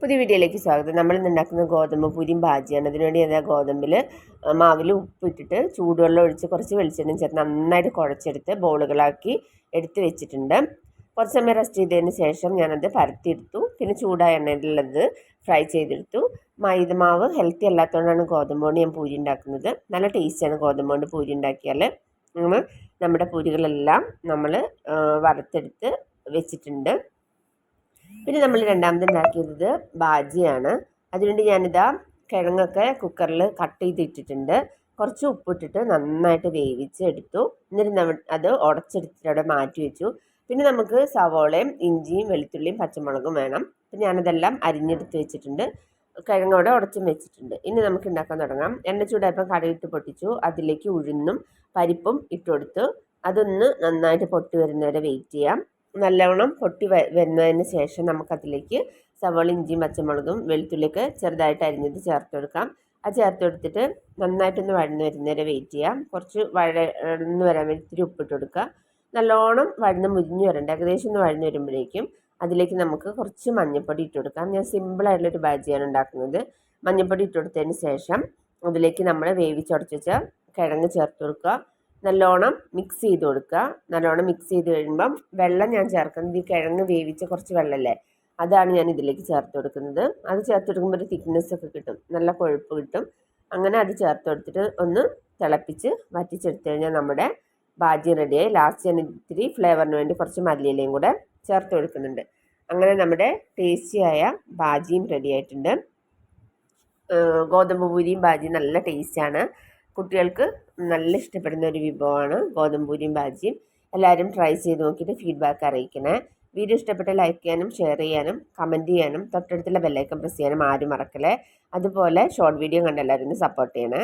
പുതിയ വീഡിയോയിലേക്ക് സ്വാഗതം. നമ്മൾ ഉണ്ടാക്കുന്ന ഗോതമ്പ് പൂരിയും ഭാജിയാണ്. അതിനുവേണ്ടി ഞാൻ ഗോതമ്പിൽ മാവിൽ ഉപ്പിട്ടിട്ട് ചൂടുവെള്ളം ഒഴിച്ച് കുറച്ച് വെളിച്ചെണ്ണയും ചേർത്ത് നന്നായിട്ട് കുഴച്ചെടുത്ത് ബോളുകളാക്കി എടുത്ത് വെച്ചിട്ടുണ്ട്. കുറച്ച് സമയം റെസ്റ്റ് ചെയ്തതിന് ശേഷം ഞാനത് പരത്തിയെടുത്തു. പിന്നെ ചൂടായ എണ്ണയിലുള്ളത് ഫ്രൈ ചെയ്തെടുത്തു. മൈദ മാവ് ഹെൽത്തി അല്ലാത്തതുകൊണ്ടാണ് ഗോതമ്പ് കൊണ്ട് ഞാൻ പൂരി ഉണ്ടാക്കുന്നത്. നല്ല ടേസ്റ്റാണ് ഗോതമ്പ് കൊണ്ട് പൂരി ഉണ്ടാക്കിയാൽ നമ്മുടെ പൂരികളെല്ലാം നമ്മൾ വറുത്തെടുത്ത് വെച്ചിട്ടുണ്ട്. പിന്നെ നമ്മൾ രണ്ടാമത് ഉണ്ടാക്കിയത് ബാജിയാണ്. അതിനുവേണ്ടി ഞാനിതാ കിഴങ്ങൊക്കെ കുക്കറിൽ കട്ട് ചെയ്തിട്ടിട്ടുണ്ട്. കുറച്ച് ഉപ്പിട്ടിട്ട് നന്നായിട്ട് വേവിച്ചെടുത്തു. എന്നിട്ട് നമ്മൾ അത് ഉടച്ചെടുത്തിട്ട് അവിടെ മാറ്റി വെച്ചു. പിന്നെ നമുക്ക് സവോളയും ഇഞ്ചിയും വെളുത്തുള്ളിയും പച്ചമുളകും വേണം. അപ്പം ഞാനതെല്ലാം അരിഞ്ഞെടുത്ത് വെച്ചിട്ടുണ്ട്. കിഴങ്ങോടെ ഉടച്ചും വെച്ചിട്ടുണ്ട്. ഇനി നമുക്ക് ഉണ്ടാക്കാൻ തുടങ്ങാം. എണ്ണ ചൂടായപ്പം കടയിട്ട് പൊട്ടിച്ചു. അതിലേക്ക് ഉഴുന്നും പരിപ്പും ഇട്ട് കൊടുത്തു. അതൊന്ന് നന്നായിട്ട് പൊട്ടി വരുന്നവരെ വെയിറ്റ് ചെയ്യാം. നല്ലവണ്ണം പൊട്ടി വരുന്നതിന് ശേഷം നമുക്കതിലേക്ക് സവോള ഇഞ്ചിയും പച്ചമുളകും വെളുത്തുള്ളിയൊക്കെ ചെറുതായിട്ട് അരിഞ്ഞത് ചേർത്ത് കൊടുക്കാം അത് ചേർത്ത് കൊടുത്തിട്ട് നന്നായിട്ടൊന്ന് വഴന്ന് വരുന്നവരെ വെയിറ്റ് ചെയ്യാം. കുറച്ച് വഴന്ന് വരാൻ വേണ്ടി ഇത്തിരി ഉപ്പിട്ട് കൊടുക്കുക നല്ലോണം വഴന്ന് മുരിഞ്ഞ് വരണ്ട. ഏകദേശം ഒന്ന് വഴന്ന് വരുമ്പോഴേക്കും അതിലേക്ക് നമുക്ക് കുറച്ച് മഞ്ഞൾപ്പൊടി ഇട്ട് കൊടുക്കാം ഞാൻ സിമ്പിളായിട്ടുള്ളൊരു ബാജിയാണ് ഉണ്ടാക്കുന്നത്. മഞ്ഞൾപ്പൊടി ഇട്ട് കൊടുത്തതിന് ശേഷം അതിലേക്ക് നമ്മൾ വേവിച്ചുടച്ച് വെച്ച കിഴങ്ങ് ചേർത്ത് കൊടുക്കുക നല്ലോണം മിക്സ് ചെയ്ത് കൊടുക്കുക. നല്ലോണം മിക്സ് ചെയ്ത് കഴിയുമ്പം വെള്ളം ഞാൻ ചേർക്കുന്നത് ഈ കിഴങ്ങ് വേവിച്ച കുറച്ച് വെള്ളമല്ലേ അതാണ് ഞാൻ ഇതിലേക്ക് ചേർത്ത് കൊടുക്കുന്നത്. അത് ചേർത്ത് കൊടുക്കുമ്പോൾ ഒരു തിക്നെസ് ഒക്കെ കിട്ടും. നല്ല കൊഴുപ്പ് കിട്ടും. അങ്ങനെ അത് ചേർത്ത് കൊടുത്തിട്ട് ഒന്ന് തിളപ്പിച്ച് വറ്റിച്ചെടുത്ത് കഴിഞ്ഞാൽ നമ്മുടെ ബാജി റെഡിയായി ലാസ്റ്റ് ഞാൻ ഇത്തിരി ഫ്ലേവറിന് വേണ്ടി കുറച്ച് മല്ലിയിലയും കൂടെ ചേർത്ത് കൊടുക്കുന്നുണ്ട്. അങ്ങനെ നമ്മുടെ ടേസ്റ്റിയായ ബാജിയും റെഡി ആയിട്ടുണ്ട്. ഗോതമ്പ് പൂരിയും ബാജിയും നല്ല ടേസ്റ്റാണ് കുട്ടികൾക്ക് നല്ല ഇഷ്ടപ്പെടുന്ന ഒരു വിഭവമാണ് ഗോതമ്പൂരിയും ബാജിയും. എല്ലാവരും ട്രൈ ചെയ്ത് നോക്കിയിട്ട് ഫീഡ്ബാക്ക് അറിയിക്കണേ. വീഡിയോ ഇഷ്ടപ്പെട്ട ലൈക്ക് ചെയ്യാനും ഷെയർ ചെയ്യാനും കമന്റ് ചെയ്യാനും തൊട്ടടുത്തുള്ള ബെല്ലൈക്കൺ പ്രസ് ചെയ്യാനും ആരും മറക്കല്ലേ. അതുപോലെ ഷോർട്ട് വീഡിയോ കണ്ട് എല്ലാവരും സപ്പോർട്ട് ചെയ്യണേ.